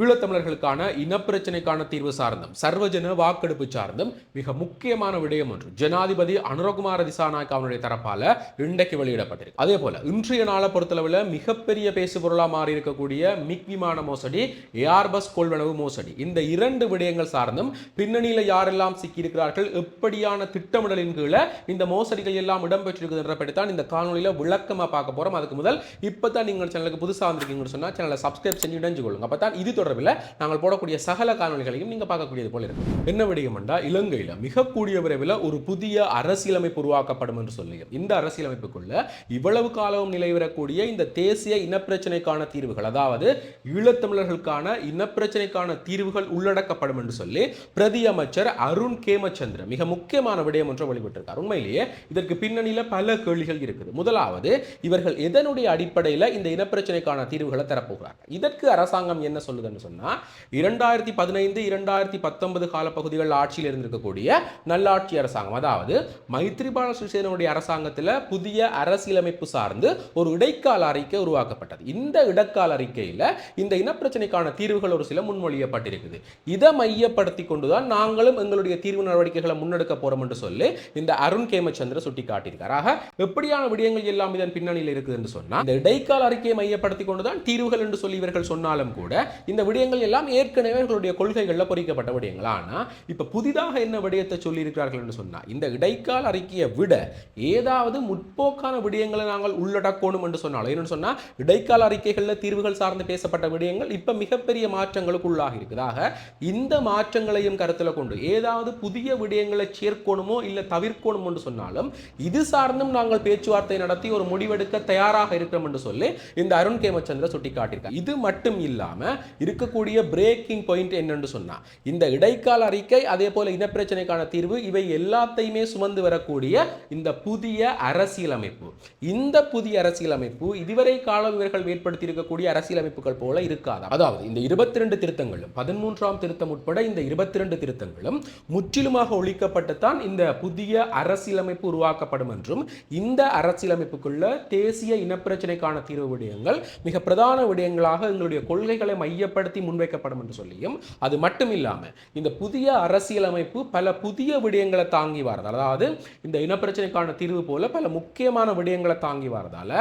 ஈழத்தமிழர்களுக்கான இனப்பிரச்சனைக்கான தீர்வு சார்ந்தும் சர்வஜன வாக்கெடுப்பு சார்ந்தும் மிக முக்கியமான விடயம் ஒன்று. ஜனாதிபதி அனுரகுமார திசாநாயக் அவனுடைய தரப்பால இன்றைக்கு வெளியிடப்பட்டிருக்கு. அதே போல இன்றைய நாளை பொறுத்தளவில் மிகப்பெரிய பேசு பொருளாக மாறி இருக்கக்கூடிய மிக் விமான மோசடி ஏர்பஸ் கொள்வனவு மோசடி இந்த இரண்டு விடயங்கள் சார்ந்தும் பின்னணியில யாரெல்லாம் சிக்கியிருக்கிறார்கள் எப்படியான திட்டமிடலின் கீழே இந்த மோசடிகள் எல்லாம் இடம்பெற்றிருக்குதுன்ற தான் இந்த காணொலியில விளக்கமாக பார்க்க போறோம். அதுக்கு முதல் இப்போ தான் நீங்கள் சேனலுக்கு புதுசாக வந்திருக்கீங்கன்னு சொன்னால் சேனலை சப்ஸ்கிரைப் செஞ்சு இணைஞ்சு கொள்ளுங்க. அப்பதான் இது தொடர்பில் நாங்கள் போடக்கூடிய சகல காணொலிகளையும் நீங்கள் பார்க்கக்கூடியது போல இருக்கும் என்ன விடயம் இலங்கையில் இலங்கையில மிக கூடிய விரைவில் ஒரு புதிய அரசியலமைப்பு உருவாக்கப்படும் என்று சொல்லியும் இந்த அரசியலமைப்புக்குள்ள இவ்வளவு காலமும் நிலைவரக்கூடிய இந்த தேசிய இனப்பிரச்சனைக்கான தீர்வுகள் அதாவது ஈழத்தமிழர்களுக்கான இனப்பிரச்சனைக்கான தீர்வுகள் உள்ளடக்கப்படும் என்று சொல்லி பிரதி அமைச்சர் அருண் கேமச்சந்திர மிக முக்கியமான விடயம் ஒன்றை வெளிவிட்டிருக்கார் உண்மையிலேயே இதற்கு பின்னணியில் பல கேள்விகள் இருக்குது. முதலாவது இவர்கள் எதனுடைய அடிப்படையில் இந்த இனப்பிரச்சனைக்கான தீர்வுகளை தரப்போகிறார்கள்? இதற்கு அரசாங்கம் என்ன சொல்லுதுன்னு சொன்னா இரண்டாயிரத்தி பதினைந்து இரண்டாயிரத்தி பத்தொன்பது காலப்பகுதிகள் ஆட்சியில் இருந்திருக்கக்கூடிய நல்லாட்சி அரசாங்கம். அதாவது மைத்ரிபால சிறிசேனனுடைய அரசாங்கத்தில் புதிய அரசியலமைப்பு சார்ந்து ஒரு இடைக்கால அறிக்கை உருவாக்கப்பட்டது. இந்த இடைக்கால அறிக்கையில் இந்த இனப்பிரச்சனைக்கான தீர்வுகள் ஒரு சில முன்மொழியப்பட்டிருக்குது. இதை மையப்படுத்தி கொண்டுதான் நாங்களும் எங்களுடைய தீர்வு நடவடிக்கைகளை முன்னெடுக்க போறோம் என்று சொல்லி இந்த அருண் கேமச்சந்திர சுட்டி காட்டியிருக்கார் ஆக எப்படியான விடயங்கள் எல்லாம் இதன் பின்னணியில் இருக்குது என்று சொன்னால் இந்த இடைக்கால அறிக்கையை மையப்படுத்தி கொண்டுதான் தீர்வுகள் என்று சொல்லி இவர்கள் சொன்னாலும் கூட இந்த விடயங்கள் எல்லாம் ஏற்கனவே அவர்களுடைய கொள்கைகளில் பொறிக்கப்பட்ட விடயங்கள். ஆனால் இப்போ புதிதாக என்ன விடயத்தை சொல்லி இருக்கிறார்கள் என்று சொன்னா இந்த இடைக்கால அறிக்கையை விட ஏதாவது முற்போக்கான விடயங்களை நாங்கள் உள்ளடக்கணும் என்று சொன்னாலும் என்னென்னு சொன்னா இடைக்கால அறிக்கைகளில் தீர்வுகள் சார்ந்து பேசப்பட்ட விடயங்கள் இப்ப மிகப்பெரிய மாற்றங்களுக்கு உள்ளாக இருக்குதாக இந்த மாற்றங்களையும் கருத்தில் கொண்டு ஏதாவது புதிய விடயங்களை சேர்க்கணுமோ இல்லை தவிர்க்கணும் என்று சொன்னாலும் இது சார்ந்தும் நாங்கள் பேச்சுவார்த்தை நடத்தி ஒரு முடிவெடுக்க தயாராக இருக்கிறோம் என்று சொல்லி இந்த அருண் கேமச்சந்திர சுட்டிக்காட்டியிருக்கார். இது மட்டும் இல்லாம இருக்கக்கூடிய பிரேக்கிங் பாயிண்ட் என்னன்னு சொன்னால் இந்த இடைக்கால அறிக்கை அதே போல் இனப்பிரச்சனைக்கான தீர்வு இவை எல்லாத்தையுமே சுமந்து வரக்கூடிய இந்த புதிய அரசியலமைப்பு. இந்த புதிய அரசியலமைப்பு இதுவரை காலம் இவர்கள் ஏற்படுத்தியிருக்கக்கூடிய அரசியலமைப்புகள் போல இருக்காது? அதாவது இந்த இருபத்தி ரெண்டு திருத்தங்களும் பதிமூன்றாம் திருத்தம் உட்பட இந்த இருபத்தி ரெண்டு திருத்தங்களும் முற்றிலுமாக ஒழிக்கப்பட்டுத்தான் இந்த புதிய அரசியலமைப்பு உருவாக்கப்படும் என்றும் இந்த அரசியலமைப்புக்குள்ள தேசிய இனப்பிரச்சனைக்கான தீர்வு விடயங்கள் மிக பிரதான விடயங்களாக எங்களுடைய கொள்கைகளை மையப்படுத்த பலப்படுத்தி முன்வைக்கப்படும் என்று சொல்லியும் அது மட்டும் இல்லாமல் இந்த புதிய அரசியலமைப்பு பல புதிய விடயங்களை தாங்கி வரதால் அதாவது இந்த இனப்பிரச்சனைக்கான தீர்வு போல பல முக்கியமான விடயங்களை தாங்கி வரதால்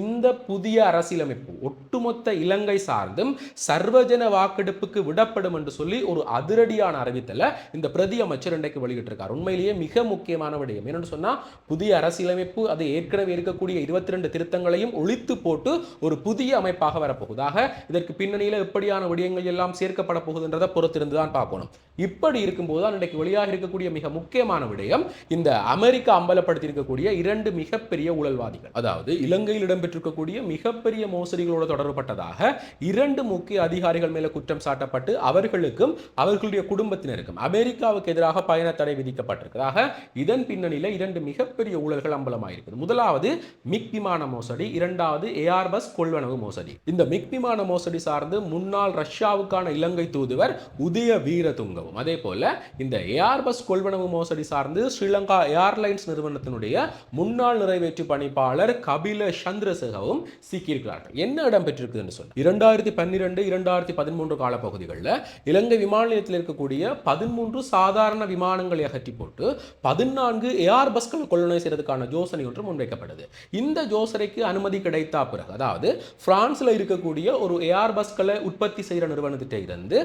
இந்த புதிய அரசியலமைப்பு ஒட்டுமொத்த இலங்கை சார்ந்தும் சர்வஜன வாக்கெடுப்புக்கு விடப்படும் என்று சொல்லி ஒரு அதிரடியான அறிவித்தலை இந்த பிரதி அமைச்சர் இன்றைக்கு வெளியிட்டிருக்கார். உண்மையிலேயே மிக முக்கியமான விடயம். என்னென்னு சொன்னால் புதிய அரசியலமைப்பு அது ஏற்கனவே இருக்கக்கூடிய இருபத்தி ரெண்டு திருத்தங்களையும் ஒழித்து போட்டு ஒரு புதிய அமைப்பாக வரப்போகுதாக இதற்கு பின்னணியில் எப்படியான விடயங்கள் எல்லாம் சேர்க்கப்பட போகுதுன்றதை பொறுத்திருந்து தான் பார்க்கணும். இப்படி இருக்கும்போது தான் இன்றைக்கு வெளியாக இருக்கக்கூடிய மிக முக்கியமான விடயம் இந்த அமெரிக்கா அம்பலப்படுத்தியிருக்கக்கூடிய இரண்டு மிகப்பெரிய ஊழல்வாதிகள். அதாவது இலங்கையில் இடம்பெற்றிருக்கக்கூடிய மிகப்பெரிய மோசடிகளோடு தொடர்பட்டதாக இரண்டு முக்கிய அதிகாரிகள் மேல குற்றம் சாட்டப்பட்டு அவர்களுக்கும் அவர்களுடைய குடும்பத்தினருக்கும் அமெரிக்காவுக்கு எதிராக பயண தடை விதிக்கப்பட்டிருக்கிறதாக இதன் பின்னணியில் இரண்டு மிகப்பெரிய ஊழல்கள் அம்பலமாயிருக்குது. முதலாவது மிக் விமான மோசடி இரண்டாவது ஏஆர் பஸ் கொள்வனவு மோசடி. இந்த மிக் விமான மோசடி சார்ந்து முன்னாள் முன்னாள் ரஷ்யாவுக்கான இலங்கை தூதுவர் உதய வீரதுங்கவும் அதே போல இந்த ஏஆர் பஸ் கொள்வனவு மோசடி சார்ந்து ஸ்ரீலங்கா ஏர்லைன்ஸ் நிறுவனத்தினுடைய முன்னாள் நிறைவேற்று பணிப்பாளர் கபில சந்திரசேகவும் சிக்கியிருக்கிறார்கள். என்ன இடம் பெற்றிருக்குதுன்னு சொல்லி இரண்டாயிரத்தி பன்னிரெண்டு இரண்டாயிரத்தி பதிமூன்று காலப்பகுதிகளில் இலங்கை விமான நிலையத்தில் இருக்கக்கூடிய பதிமூன்று சாதாரண விமானங்களை அகற்றி போட்டு பதினான்கு ஏஆர் பஸ்கள் கொள்வனை செய்வதற்கான யோசனை ஒன்று முன்வைக்கப்படுது. இந்த யோசனைக்கு அனுமதி கிடைத்த பிறகு அதாவது பிரான்ஸில் இருக்கக்கூடிய ஒரு ஏஆர் பஸ்களை உற்பத்தி செய்கிற நிறுவனத்திட்ட இருந்து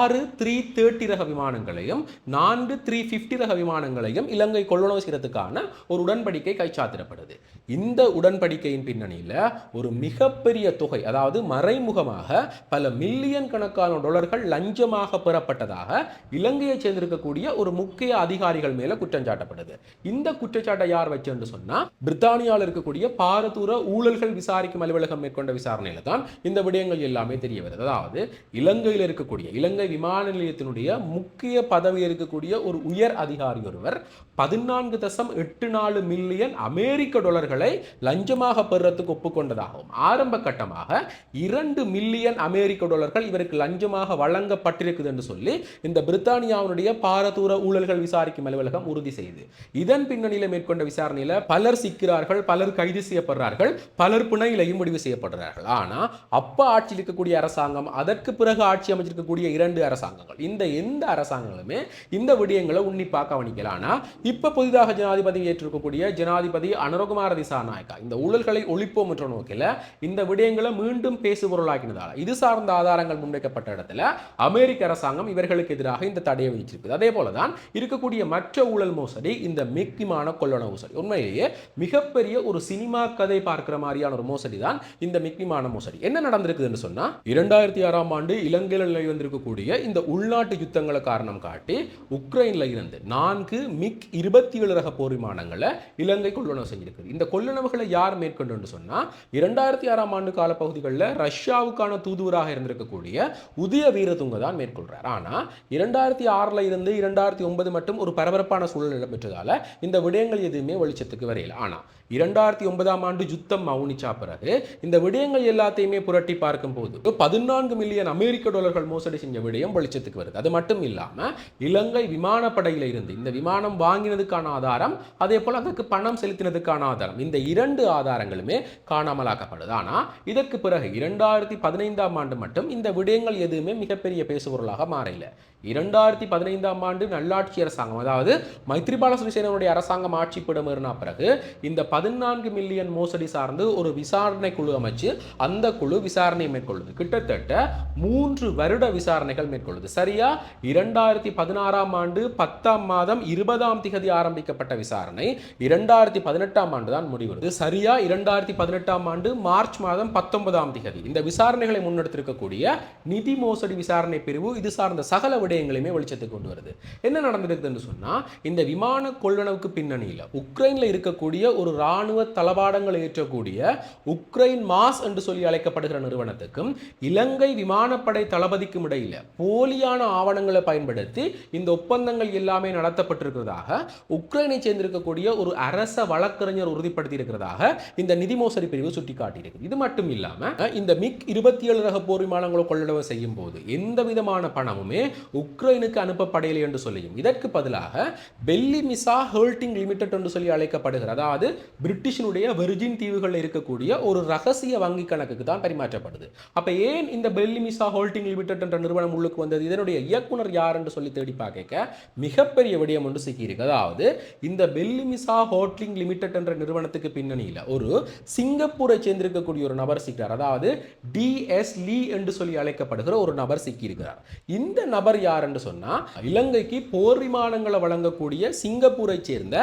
ஆறு த்ரீ தேர்ட்டி ரக விமானங்களையும் நான்கு த்ரீ ஃபிஃப்டி ரக விமானங்களையும் இலங்கை கொள்வனவு செய்கிறதுக்கான ஒரு உடன்படிக்கை கைச்சாத்திடப்படுது. இந்த உடன்படிக்கையின் பின்னணியில் ஒரு மிகப்பெரிய தொகை அதாவது மறைமுகமாக பல மில்லியன் கணக்கான டாலர்கள் லஞ்சமாக பெறப்பட்டதாக இலங்கையை சேர்ந்திருக்கக்கூடிய ஒரு முக்கிய அதிகாரிகள் மேல குற்றம் சாட்டப்படுது. இந்த குற்றச்சாட்டை யார் வச்சு சொன்னா பிரித்தானியாவில் இருக்கக்கூடிய பாரதூர ஊழல்கள் விசாரிக்கும் அலுவலகம் மேற்கொண்ட விசாரணையில தான் இந்த விடயங்கள் எல்லாமே தெரிய வருது. அதாவது அதாவது இலங்கையில் இருக்கக்கூடிய இலங்கை விமான நிலையத்தினுடைய முக்கிய பதவியில் இருக்கக்கூடிய ஒரு உயர் அதிகாரி ஒருவர் பதினான்கு தசம் எட்டு நாலு மில்லியன் அமெரிக்க டாலர்களை லஞ்சமாக பெறுறதுக்கு ஒப்புக்கொண்டதாகவும் ஆரம்ப கட்டமாக இரண்டு மில்லியன் அமெரிக்க டாலர்கள் இவருக்கு லஞ்சமாக வழங்கப்பட்டிருக்குது என்று சொல்லி இந்த பிரித்தானியாவுடைய பாரதூர ஊழல்கள் விசாரிக்கும் அலுவலகம் உறுதி செய்து இதன் பின்னணியில் மேற்கொண்ட விசாரணையில் பலர் சிக்கிறார்கள் பலர் கைது செய்யப்படுறார்கள் பலர் பிணையிலையும் முடிவு செய்யப்படுறார்கள். ஆனால் அப்ப ஆட்சியில் இருக்கக்கூடிய அரசாங்கம் அதற்கு பிறகு ஆட்சி அமைச்சிருக்கக்கூடிய இரண்டு அரசாங்கங்கள். இந்த எந்த அரசாங்கங்களுமே இந்த விடயங்களை உன்னிப்பாக கவனிக்கல ஆனால் இப்போ புதிதாக ஜனாதிபதி ஏற்றிருக்கக்கூடிய ஜனாதிபதி அனுரகுமார திசாநாயக்கா இந்த ஊழல்களை ஒழிப்போம் என்ற நோக்கில் இந்த விடயங்களை மீண்டும் பேசுபொருளாக்கினதால இது சார்ந்த ஆதாரங்கள் முன்வைக்கப்பட்ட இடத்துல அமெரிக்க அரசாங்கம் இவர்களுக்கு எதிராக இந்த தடையை விதிச்சிருக்குது அதே போல தான் இருக்கக்கூடிய மற்ற ஊழல் மோசடி இந்த மிக்கிமான கொள்ளன மோசடி. உண்மையிலேயே மிகப்பெரிய ஒரு சினிமா கதை பார்க்கிற மாதிரியான ஒரு மோசடி தான் இந்த மிக்கிமான மோசடி. என்ன நடந்திருக்குதுன்னு சொன்னால் இரண்டாயிரத்தி ஆறாம் ஆண்டு இலங்கையில் நிலைவந்திருக்கக்கூடிய இந்த உள்நாட்டு யுத்தங்களை காரணம் காட்டி உக்ரைனில் இருந்து நான்கு மிக் இருபத்தி ஏழு ரக போர் விமானங்களை இலங்கை கொள்வனவு செஞ்சிருக்கு இந்த கொள்ளுணவுகளை யார் மேற்கொண்டு சொன்னால் இரண்டாயிரத்தி ஆறாம் ஆண்டு காலப்பகுதிகளில் ரஷ்யாவுக்கான தூதுவராக இருந்திருக்கக்கூடிய உதய வீரதுங்க தான் மேற்கொள்கிறார் ஆனால் இரண்டாயிரத்தி ஆறில் இருந்து இரண்டாயிரத்தி ஒன்பது மட்டும் ஒரு பரபரப்பான சூழல் இடம்பெற்றதால இந்த விடயங்கள் எதுவுமே வெளிச்சத்துக்கு வரையில். ஆனால் இரண்டாயிரத்தி ஒன்பதாம் ஆண்டு யுத்தம் மவுனிச்சா பிறகு இந்த விடயங்கள் எல்லாத்தையுமே புரட்டி பார்க்கும் போது பதினான்கு மில்லியன் அமெரிக்க டாலர்கள் மோசடி செஞ்ச விடயம் வெளிச்சத்துக்கு வருது. அது மட்டும் இல்லாமல் இலங்கை விமானப்படையில் இருந்து இந்த விமானம் வாங்கினதுக்கான ஆதாரம் அதே போல் அதற்கு பணம் செலுத்தினதுக்கான ஆதாரம் இந்த இரண்டு ஆதாரங்களுமே காணாமலாக்கப்படுது. ஆனால் இதற்கு பிறகு இரண்டாயிரத்தி பதினைந்தாம் ஆண்டு மட்டும் இந்த விடயங்கள் எதுவுமே மிகப்பெரிய பேசுபொருளாக மாறல. இரண்டாயிரத்தி பதினைந்தாம் ஆண்டு நல்லாட்சி அரசாங்கம் அதாவது மைத்ரிபால சிறிசேனனுடைய அரசாங்கம் ஆட்சி பிடமேறின பிறகு இந்த பதினான்கு மில்லியன் மோசடி சார்ந்து ஒரு விசாரணை குழு அமைச்சு அந்த குழு விசாரணை மேற்கொள்ளுது. கிட்டத்தட்ட மூன்று வருட விசாரணைகள் மேற்கொள்ளுது. சரியா? இரண்டாயிரத்தி பதினாறாம் ஆண்டு பத்தாம் மாதம் இருபதாம் திகதி ஆரம்பிக்கப்பட்ட விசாரணை. இரண்டாயிரத்தி பதினெட்டாம் ஆண்டு தான் முடிவுறுது சரியா? இரண்டாயிரத்தி பதினெட்டாம் ஆண்டு மார்ச் மாதம் பத்தொன்பதாம் திகதி. இந்த விசாரணைகளை முன்னெடுத்திருக்கக்கூடிய நிதி மோசடி விசாரணை பிரிவு இது சார்ந்த சகல விடயங்களையுமே வெளிச்சத்துக்கு கொண்டு வருது. என்ன நடந்திருக்குதுன்னு சொன்னா இந்த விமான கொள்வனவுக்கு பின்னணியில் உக்ரைன்ல இருக்கக்கூடிய ஒரு ராணுவ தளபாடங்களை ஏற்றக்கூடிய உக்ரைன் மாஸ் என்று சொல்லி அழைக்கப்படுகிற நிறுவனத்துக்கும் இலங்கை விமானப்படை தளபதிக்கும் இடையில போலியான ஆவணங்களை பயன்படுத்தி இந்த ஒப்பந்தங்கள் எல்லாமே நடத்தப்பட்டிருக்கிறதாக உக்ரைனை சேர்ந்திருக்கக்கூடிய ஒரு அரச வழக்கறிஞர் உறுதிப்படுத்தி இருக்கிறதாக இந்த நிதி மோசடி பிரிவு சுட்டிக்காட்டியிருக்கு. இது மட்டும் இல்லாம இந்த மிக் இருபத்தி ஏழு ரக போர் விமானங்களை கொள்ளளவு செய்யும் போது எந்த விதமான பணமுமே உக்ரைனுக்கு அனுப்பப்படையலை என்று சொல்லியும் இதற்கு பதிலாக பெல்லி மிசா ஹேர்டிங் லிமிடெட் என்று சொல்லி அழைக்கப்படுகிறது. அதாவது பிரிட்டிஷினுடைய வெர்ஜின் தீவுகளில் இருக்கக்கூடிய ஒரு ரகசிய வங்கி கணக்குக்கு தான் பரிமாற்றப்படுது. அப்ப ஏன் இந்த லெல்லிமிசா ஹோல்டிங் லிமிடெட் என்ற நிறுவனம் உள்ளுக்கு வந்தது. இதனுடைய இயக்குனர் யார் என்று சொல்லி தேடி பார்க்க மிகப்பெரிய விடயம் ஒன்று சிக்கியிருக்கு. அதாவது இந்த பெல்லிமிசா ஹோல்டிங் லிமிடெட் என்ற நிறுவனத்துக்கு பின்னணியில் ஒரு சிங்கப்பூரை சேர்ந்திருக்கக்கூடிய ஒரு நபர் சிக்கிறார். அதாவது டிஎஸ் லீ என்று சொல்லி அழைக்கப்படுகிற ஒரு நபர் சிக்கியிருக்கிறார். இந்த நபர் யார் என்று சொன்னா இலங்கைக்கு போர் விமானங்களை வழங்கக்கூடிய சிங்கப்பூரை சேர்ந்த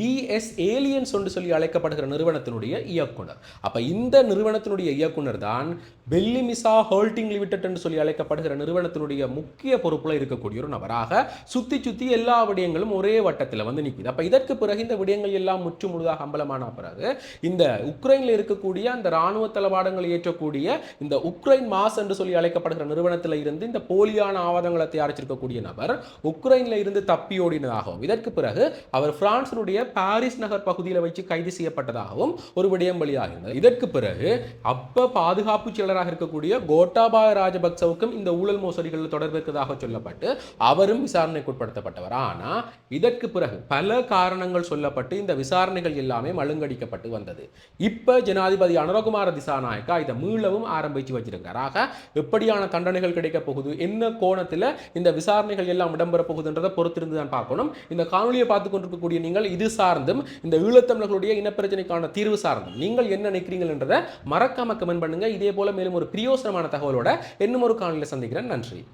டிஎஸ் ஏலியன்ஸ் என்று சொல்லி அழைக்கப்படுகிற நிறுவனத்தினுடைய இயக்குனர். அப்ப இந்த நிறுவனத்தினுடைய இயக்குனர் தான் பெல்லிமிசா ஹோல்டிங் லிமிடெட் என்று சொல்லி அழைக்கப்படுகிற நிறுவனத்தினுடைய முக்கிய பொறுப்புல இருக்கக்கூடிய ஒரு நபராக சுத்தி சுத்தி எல்லா விடயங்களும் ஒரே வட்டத்தில் வந்து நிற்குது அப்ப இதற்கு பிறகு இந்த விடயங்கள் எல்லாம் முற்று முழுதாக அம்பலமான பிறகு இந்த உக்ரைனில் இருக்கக்கூடிய அந்த இராணுவ தளவாடங்களை ஏற்றக்கூடிய இந்த உக்ரைன் மாஸ் என்று சொல்லி அழைக்கப்படுகிற நிறுவனத்தில் இருந்து இந்த போலியான ஆவணங்களை தயாரிச்சிருக்கக்கூடிய நபர் உக்ரைன்ல இருந்து தப்பியோடினதாகவும் இதற்கு பிறகு அவர் பிரான்சினுடைய பாரிஸ் நகர் பகுதியில் வச்சு கைது செய்யப்பட்டதாகவும் ஒரு விடயம் வெளியாகிறது இதற்கு பிறகு அப்ப பாதுகாப்பு செயலராக இருக்கக்கூடிய கோட்டாபா கோட்டாபாய ராஜபக்சவுக்கும் இந்த ஊழல் மோசடிகளில் தொடர்பு இருக்கிறதாக சொல்லப்பட்டு அவரும் விசாரணைக்கு உட்படுத்தப்பட்டவர். ஆனா இதற்கு பிறகு பல காரணங்கள் சொல்லப்பட்டு இந்த விசாரணைகள் எல்லாமே மழுங்கடிக்கப்பட்டு வந்தது. இப்ப ஜனாதிபதி அனுரகுமார திசாநாயக்கா இதை மீளவும் ஆரம்பிச்சு வச்சிருக்காராக எப்படியான தண்டனைகள் கிடைக்க போகுது? என்ன கோணத்தில் இந்த விசாரணைகள் எல்லாம் இடம்பெற போகுதுன்றதை பொறுத்திருந்து தான் பார்க்கணும். இந்த காணொலியை பார்த்து கொண்டிருக்கக்கூடிய நீங்கள் இது சார்ந்தும் இந்த ஈழத்தமிழர்களுடைய இனப்பிரச்சனைக்கான தீர்வு சார்ந்தும் நீங்கள் என்ன நினைக்கிறீங்கன்றதை மறக்காம கமெண்ட் பண்ணுங்க. இதே போல மேலும் ஒரு பிரியோசனமான தகவலோட இன்னும் ஒரு காணொலியில் சந்திக்கிறேன். நன்றி.